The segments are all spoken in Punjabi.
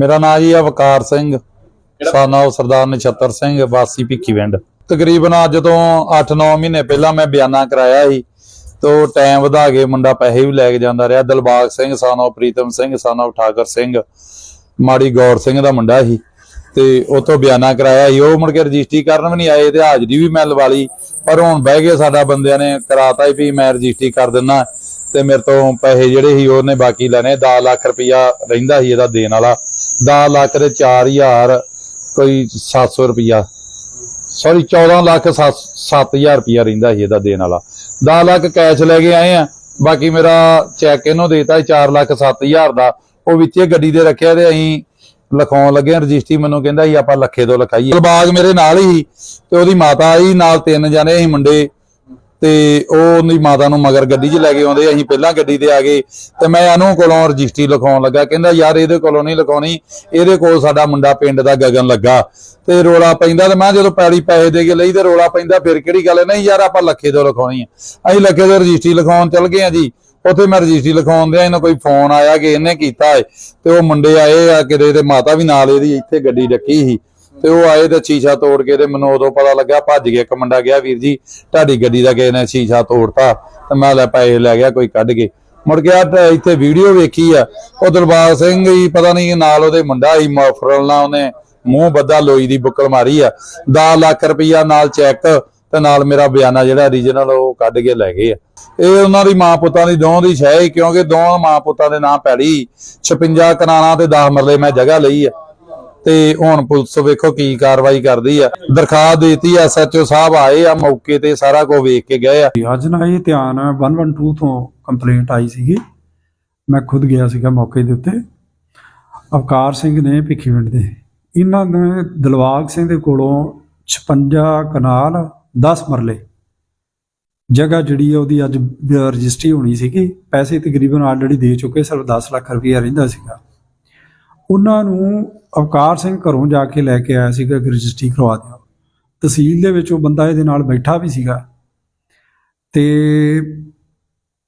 ਮੇਰਾ ਨਾਮ ਜੀ ਅਵਕਾਰ ਸਿੰਘ ਸਾਨਾ ਸਰਦਾਰ ਨਛੱਤਰ ਸਿੰਘ ਵਾਸੀ ਭਿੱਖੀਵਿੰਡ ਤਕਰੀਬਨ ਅੱਜ ਤੋਂ 8-9 ਮਹੀਨੇ ਪਹਿਲਾਂ ਮੈਂ ਬਿਆਨਾ ਕਰਾਇਆ ਸੀ ਤੋ ਟਾਈਮ ਵਧਾ ਕੇ ਮੁੰਡਾ ਪੈਸੇ ਵੀ ਲੈ ਕੇ ਜਾਂਦਾ ਰਿਹਾ। ਦਿਲਬਾਗ ਸਿੰਘ ਸਾਨੋ ਪ੍ਰੀਤਮ ਸਿੰਘ ਸਾਨੋ ਠਾਕਰ ਸਿੰਘ ਮਾੜੀ ਗੌਰ ਸਿੰਘ ਦਾ ਮੁੰਡਾ ਸੀ। ਤੇ ਉਤੋਂ ਬਿਆਨਾ ਕਰਾਇਆ ਸੀ। ਉਹ ਮੁੜ ਕੇ ਰਜਿਸਟਰੀ ਕਰਨ ਵੀ ਨਹੀਂ ਆਏ ਤੇ ਹਾਜ਼ਰੀ ਵੀ ਮੈਂ ਲਵਾ ਲਈ। ਪਰ ਹੁਣ ਬਹਿ ਕੇ ਸਾਡਾ ਬੰਦਿਆਂ ਨੇ ਕਰਾਤਾ ਵੀ ਮੈਂ ਰਜਿਸਟਰੀ ਕਰ ਦਿੰਨਾ ਤੇ ਮੇਰੇ ਤੋਂ ਪੈਸੇ ਜਿਹੜੇ ਸੀ ਉਹਨੇ ਬਾਕੀ ਲੈਣੇ। 10 ਲੱਖ ਰੁਪਇਆ ਰਹਿੰਦਾ ਸੀ ਇਹਦਾ ਦੇਣ ਵਾਲਾ। 10 ਲੱਖ ਦੇ 4000 ਕੋਈ 700 ਰੁਪਇਆ ਸੌਰੀ 14 ਲੱਖ 7000 ਰੁਪਇਆ ਰਹਿੰਦਾ ਸੀ ਇਹਦਾ ਦੇਣ ਵਾਲਾ। 10 ਲੱਖ ਕੈਸ਼ ਲੈ ਕੇ ਆਏ ਆ। ਬਾਕੀ ਮੇਰਾ ਚੈੱਕ ਇਹਨੂੰ ਦੇਤਾ 4 ਲੱਖ 7000 ਦਾ। ਉਹ ਵਿੱਚੇ ਗੱਡੀ ਦੇ ਰੱਖਿਆ ਤੇ ਅਸੀਂ ਲਿਖਾਉਣ ਲੱਗੇ ਆ ਰਜਿਸਟਰੀ ਮੈਨੂੰ ਕਹਿੰਦਾ ਸੀ, ਆਪਾਂ ਲੱਖੇ ਤੋਂ ਲਿਖਾਈਏ। ਬਾਗ ਮੇਰੇ ਨਾਲ ਹੀ ਸੀ ਤੇ ਉਹਦੀ ਮਾਤਾ ਆਈ, ਨਾਲ ਤਿੰਨ ਜਣੇ ਸੀ ਮੁੰਡੇ। ਤੇ ਉਹ ਉਹਦੀ ਮਾਤਾ ਨੂੰ ਮਗਰ ਗੱਡੀ 'ਚ ਲੈ ਕੇ ਆਉਂਦੇ, ਅਸੀਂ ਪਹਿਲਾਂ ਗੱਡੀ ਤੇ ਆ ਗਏ ਤੇ ਮੈਂ ਇਹਨੂੰ ਕੋਲੋਂ ਰਜਿਸਟਰੀ ਲਿਖਾਉਣ ਲੱਗਾ, ਕਹਿੰਦਾ ਯਾਰ ਇਹਦੇ ਕੋਲੋਂ ਨਹੀਂ ਲਿਖਾਉਣੀ, ਇਹਦੇ ਕੋਲ ਸਾਡਾ ਮੁੰਡਾ ਪਿੰਡ ਦਾ ਗਗਨ ਲੱਗਾ ਤੇ ਰੋਲਾ ਪੈਂਦਾ ਤੇ ਮੈਂ ਜਦੋਂ ਪੈੜੀ ਪੈਸੇ ਦੇ ਕੇ ਲਈ ਤੇ ਰੋਲਾ ਪੈਂਦਾ, ਫਿਰ ਕਿਹੜੀ ਗੱਲ ਹੈ? ਨਹੀਂ ਯਾਰ ਆਪਾਂ ਲੱਖੇ ਤੋਂ ਲਿਖਾਉਣੀ ਆ ਅਸੀਂ ਲੱਖੇ ਤੋਂ ਰਜਿਸਟਰੀ ਲਿਖਾਉਣ ਚੱਲ ਗਏ ਆ ਜੀ, ਉੱਥੇ ਮੈਂ ਰਜਿਸਟਰੀ ਲਿਖਾਉਣ ਦੇ ਇਹਨਾਂ ਕੋਈ ਫੋਨ ਆਇਆ ਕਿ ਇਹਨੇ ਕੀਤਾ ਹੈ ਤੇ ਉਹ ਮੁੰਡੇ ਆਏ ਆ ਕਿਤੇ ਤੇ ਮਾਤਾ ਵੀ ਨਾਲ ਇਹਦੀ ਇੱਥੇ ਗੱਡੀ ਰੱਖੀ ਸੀ ਤੇ ਉਹ ਆਏ ਤੇ ਸ਼ੀਸ਼ਾ ਤੋੜ ਕੇ ਤੇ ਮੈਨੂੰ ਉਦੋਂ ਪਤਾ ਲੱਗਾ, ਭੱਜ ਗਿਆ ਇੱਕ ਮੁੰਡਾ ਗਿਆ ਵੀਰ ਜੀ, ਤੁਹਾਡੀ ਗੱਡੀ ਦਾ ਕਿਸੇ ਨੇ ਸ਼ੀਸ਼ਾ ਤੋੜਤਾ ਤੇ ਮੈਂ ਲੈ ਪੈਸੇ ਲੈ ਗਿਆ ਕੋਈ ਕੱਢ ਕੇ। ਮੁੜ ਕੇ ਤੇ ਇੱਥੇ ਵੀਡੀਓ ਵੇਖੀ ਆ, ਉਹ ਦਰਬਾਰ ਸਿੰਘ ਹੀ ਪਤਾ ਨਹੀਂ ਨਾਲ ਉਹਦੇ ਮੁੰਡਾ ਹੀ ਮਫਰਲ ਨਾਲ ਉਹਨੇ ਮੂੰਹ ਬੱਦਾ ਲੋਈ ਦੀ ਬੁੱਕਲ ਮਾਰੀ ਆ। 10 ਲੱਖ ਰੁਪਈਆ ਨਾਲ ਚੈੱਕ ਤੇ ਨਾਲ ਮੇਰਾ ਬਿਆਨਾ ਜਿਹੜਾ ਰੀਜਨਲ ਉਹ ਕੱਢ ਕੇ ਲੈ ਗਏ ਆ। ਇਹ ਉਹਨਾਂ ਦੀ ਮਾਂ ਪੁੱਤਾਂ ਦੀ, ਦੋਵਾਂ ਦੀ ਸ਼ੈ ਕਿਉਂਕਿ ਦੋਵਾਂ ਮਾਂ ਪੁੱਤਾਂ ਦੇ ਨਾਂ ਪੈੜੀ 56 ਕਨਾਲਾਂ ਤੇ 10 ਮਰਲੇ ਮੈਂ ਜਗ੍ਹਾ ਲਈ ਆ। ਤੇ ਹੁਣ ਪੁਲਿਸ ਵੇਖੋ ਕੀ ਕਾਰਵਾਈ ਕਰਦੀ ਆ। ਦਰਖਾਸਤ ਦੇਤੀ ਐਸਐਚਓ ਸਾਹਿਬ ਆਏ ਆ ਮੌਕੇ ਤੇ ਸਾਰਾ ਕੁਝ ਵੇਖ ਕੇ ਗਏ ਆ। ਅੱਜ ਨਾ ਇਹ ਧਿਆਨ 112 ਤੋਂ ਕੰਪਲੇਂਟ ਆਈ ਸੀਗੀ। ਮੈਂ ਖੁਦ ਗਿਆ ਸੀਗਾ ਮੌਕੇ ਦੇ ਉੱਤੇ। ਅਵਕਾਰ ਸਿੰਘ ਨੇ ਭਿੱਖੀਵਿੰਡ ਦੇ। ਇਹਨਾਂ ਨੇ ਦਿਲਵਾਗ ਸਿੰਘ ਦੇ ਕੋਲੋਂ 56 ਕਨਾਲ 10 ਮਰਲੇ। ਜਗ੍ਹਾ ਜਿਹੜੀ ਆ, ਉਹਦੀ ਅੱਜ ਰਜਿਸਟਰੀ ਹੋਣੀ ਸੀਗੀ। ਪੈਸੇ ਤਕਰੀਬਨ ਆਲਰੇਡੀ ਦੇ ਚੁੱਕੇ, ਸਿਰਫ 10 ਲੱਖ ਰੁਪਈਆ ਰਹਿੰਦਾ ਸੀਗਾ। ਉਹਨਾਂ ਨੂੰ ਅਵਕਾਰ ਸਿੰਘ ਘਰੋਂ ਜਾ ਕੇ ਲੈ ਕੇ ਆਇਆ ਸੀਗਾ ਕਿ ਰਜਿਸਟਰੀ ਕਰਵਾ ਦਿਓ। ਤਹਿਸੀਲ ਦੇ ਵਿੱਚ ਉਹ ਬੰਦਾ ਇਹਦੇ ਨਾਲ ਬੈਠਾ ਵੀ ਸੀਗਾ। ਤੇ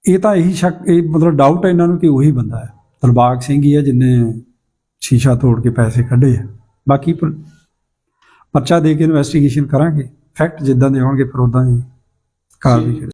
ਇਹ ਤਾਂ ਇਹੀ ਸ਼ੱਕ ਇਹ ਮਤਲਬ ਡਾਊਟ ਹੈ ਇਹਨਾਂ ਨੂੰ ਕਿ ਉਹੀ ਬੰਦਾ ਹੈ। ਦਿਲਬਾਗ ਸਿੰਘ ਹੀ ਹੈ ਜਿਨੇ ਸ਼ੀਸ਼ਾ ਤੋੜ ਕੇ ਪੈਸੇ ਕੱਢੇ ਆ। ਬਾਕੀ ਪਰ- ਪਰਚਾ ਦੇ ਕੇ ਇਨਵੈਸਟੀਗੇਸ਼ਨ ਕਰਾਂਗੇ। ਫੈਕਟ ਜਿੱਦਾਂ ਦੇ ਹੋਣਗੇ ਫਿਰ ਉਦਾਂ ਦੀ ਕਾਰਵਾਈ